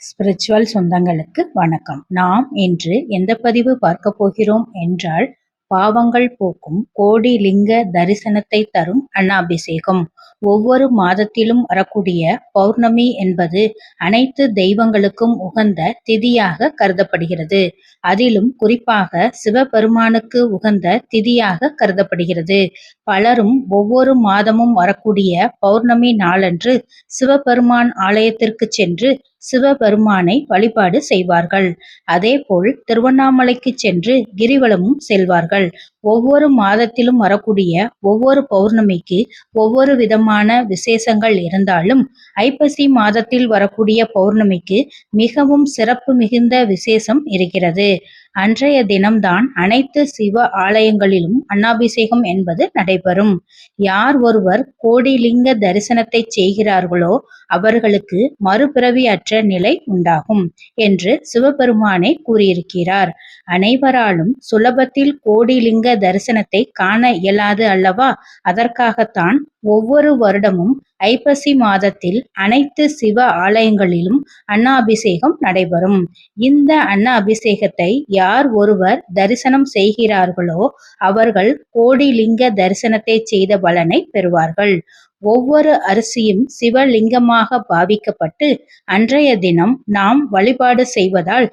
Spiritual சொந்தங்களுக்கு வணக்கம். நாம் இன்று எந்த பதிவு பார்க்க போகிறோம் என்றால் பாவங்கள் போக்கும் கோடி லிங்க தரிசனத்தை தரும் அன்னாபிஷேகம். ஒவ்வொரு மாதத்திலும் வரக்கூடிய பௌர்ணமி என்பது அனைத்து தெய்வங்களுக்கும் உகந்த திதியாக கருதப்படுகிறது. அதிலும் குறிப்பாக சிவபெருமானுக்கு உகந்த திதியாக கருதப்படுகிறது. பலரும் ஒவ்வொரு மாதமும் வரக்கூடிய பௌர்ணமி நாளன்று சிவபெருமான் ஆலயத்திற்கு சென்று சிவபெருமானை வழிபாடு செய்வார்கள். அதேபோல் திருவண்ணாமலைக்கு சென்று கிரிவலமும் செல்வார்கள். ஒவ்வொரு மாதத்திலும் வரக்கூடிய ஒவ்வொரு பௌர்ணமிக்கு ஒவ்வொரு விதமான விசேஷங்கள் இருந்தாலும் ஐப்பசி மாதத்தில் வரக்கூடிய பௌர்ணமிக்கு மிகவும் சிறப்பு மிகுந்த விசேஷம் இருக்கிறது. அன்றைய தினம்தான் அனைத்து சிவ ஆலயங்களிலும் அன்னாபிஷேகம் என்பது நடைபெறும். யார் ஒருவர் கோடிலிங்க தரிசனத்தை செய்கிறார்களோ அவர்களுக்கு மறுபிறவி அற்ற நிலை உண்டாகும் என்று சிவபெருமானே கூறியிருக்கிறார். அனைவராலும் சுலபத்தில் கோடிலிங்க தரிசனத்தை காண இயலாது அல்லவா? அதற்காகத்தான் ஒவ்வொரு வருடமும் ஐப்பசி மாதத்தில் அனைத்து சிவ ஆலயங்களிலும் அன்னாபிஷேகம் நடைபெறும். இந்த அன்ன அபிஷேகத்தை யார் ஒருவர் தரிசனம் செய்கிறார்களோ அவர்கள் கோடிலிங்க தரிசனத்தை செய்த பலனை பெறுவார்கள். ஒவ்வொரு அரிசியும் சிவலிங்கமாக பாவிக்கப்பட்டு அன்றைய தினம் நாம் வழிபாடு செய்வதால்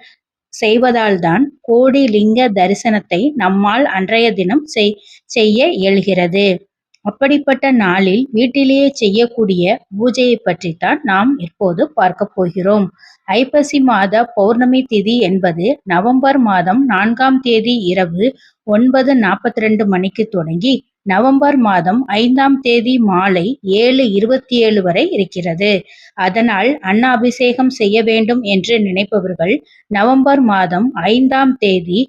செய்வதால்தான் கோடி லிங்க தரிசனத்தை நம்மால் அன்றைய தினம் செய்ய இயல்கிறது. அப்படிப்பட்ட நாளில் வீட்டிலேயே செய்யக்கூடிய பூஜையை பற்றித்தான் நாம் இப்போது பார்க்க போகிறோம். ஐப்பசி மாத பௌர்ணமி திதி என்பது நவம்பர் மாதம் நான்காம் தேதி இரவு ஒன்பது நாற்பத்தி ரெண்டு மணிக்கு தொடங்கி நவம்பர் மாதம் ஐந்தாம் தேதி மாலை ஏழு இருபத்தி ஏழு வரை இருக்கிறது. அதனால் அன்னாபிஷேகம் செய்ய வேண்டும் என்று நினைப்பவர்கள் நவம்பர் மாதம் ஐந்தாம் தேதி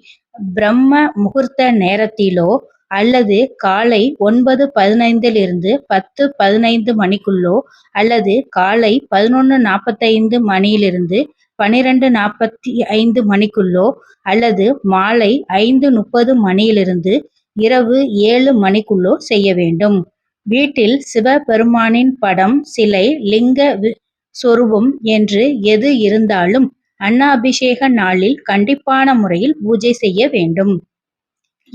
பிரம்ம முகூர்த்த நேரத்திலோ அல்லது காலை ஒன்பது பதினைந்திலிருந்து பத்து பதினைந்து மணிக்குள்ளோ அல்லது காலை பதினொன்று நாற்பத்தைந்து மணியிலிருந்து பனிரெண்டு நாற்பத்தி ஐந்து மணிக்குள்ளோ அல்லது மாலை ஐந்து முப்பது மணியிலிருந்து இரவு ஏழு மணிக்குள்ளோ செய்ய வேண்டும். வீட்டில் சிவபெருமானின் படம் சிலை லிங்க சொரூபம் என்று எது இருந்தாலும் அன்னாபிஷேக நாளில் கண்டிப்பான முறையில் பூஜை செய்ய வேண்டும்.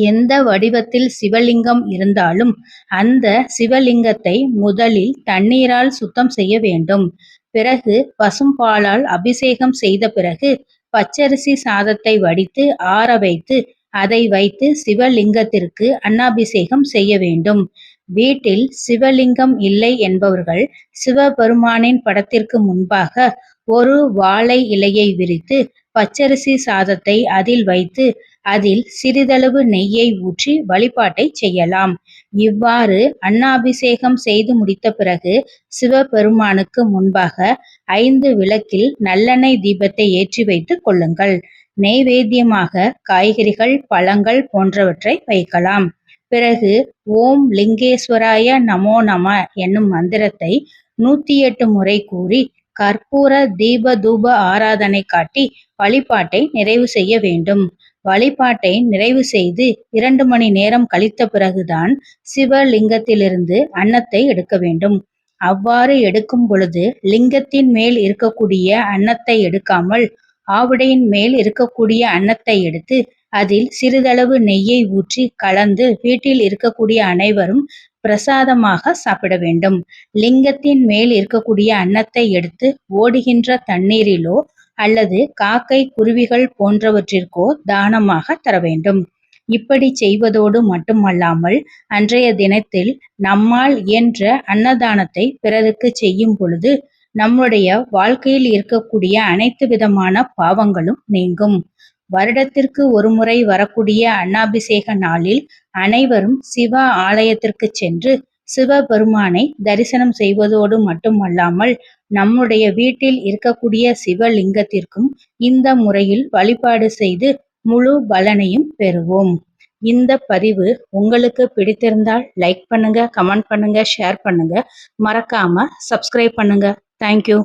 எந்த வடிவத்தில் சிவலிங்கம் இருந்தாலும் அந்த சிவலிங்கத்தை முதலில் தண்ணீரால் சுத்தம் செய்ய வேண்டும். பிறகு பசும்பாலால் அபிஷேகம் செய்த பிறகு பச்சரிசி சாதத்தை வடித்து ஆற வைத்து அதை வைத்து சிவலிங்கத்திற்கு அன்னாபிஷேகம் செய்ய வேண்டும். வீட்டில் சிவலிங்கம் இல்லை என்பவர்கள் சிவபெருமானின் படத்திற்கு முன்பாக ஒரு வாழை இலையை விரித்து பச்சரிசி சாதத்தை அதில் வைத்து அதில் சிறிதளவு நெய்யை ஊற்றி வழிபாட்டை செய்யலாம். இவ்வாறு அன்னாபிஷேகம் செய்து முடித்த பிறகு சிவபெருமானுக்கு முன்பாக ஐந்து விளக்கில் நல்லெண்ணெய் தீபத்தை ஏற்றி வைத்துக் கொள்ளுங்கள். நெய்வேத்தியமாக காய்கறிகள் பழங்கள் போன்றவற்றை வைக்கலாம். பிறகு ஓம் லிங்கேஸ்வராய நமோ நம என்னும் மந்திரத்தை நூத்தி எட்டு முறை கூறி கற்பூர தீப தூப ஆராதனை காட்டி வழிபாட்டை நிறைவு செய்ய வேண்டும். வழிபாட்டை நிறைவு செய்து இரண்டு மணி நேரம் கழித்த பிறகுதான் சிவலிங்கத்திலிருந்து அன்னத்தை எடுக்க வேண்டும். அவ்வாறு எடுக்கும் பொழுது லிங்கத்தின் மேல் இருக்கக்கூடிய அன்னத்தை எடுக்காமல் ஆவுடையின் மேல் இருக்கக்கூடிய அன்னத்தை எடுத்து அதில் சிறிதளவு நெய்யை ஊற்றி கலந்து வீட்டில் இருக்கக்கூடிய அனைவரும் பிரசாதமாக சாப்பிட வேண்டும். லிங்கத்தின் மேல் இருக்கக்கூடிய அன்னத்தை எடுத்து ஓடுகின்ற தண்ணீரிலோ அல்லது காக்கை குருவிகள் போன்றவற்றிற்கோ தானமாக தர வேண்டும் இப்படி செய்வதோடு மட்டுமல்லாமல் அன்றைய தினத்தில் நம்மால் இயன்ற அன்னதானத்தை பிறருக்கு செய்யும் பொழுது நம்முடைய வாழ்க்கையில் இருக்கக்கூடிய அனைத்து விதமான பாவங்களும் நீங்கும். வருடத்திற்கு ஒருமுறை வரக்கூடிய அன்னாபிஷேக நாளில் அனைவரும் சிவ ஆலயத்திற்கு சென்று சிவபெருமானை தரிசனம் செய்வதோடு மட்டுமல்லாமல் நம்முடைய வீட்டில் இருக்கக்கூடிய சிவலிங்கத்திற்கும் இந்த முறையில் வழிபாடு செய்து முழு பலனையும் பெறுவோம். இந்த பதிவு உங்களுக்கு பிடித்திருந்தால் லைக் பண்ணுங்க கமெண்ட் பண்ணுங்க ஷேர் பண்ணுங்க. மறக்காம சப்ஸ்கிரைப் பண்ணுங்க. தேங்க்யூ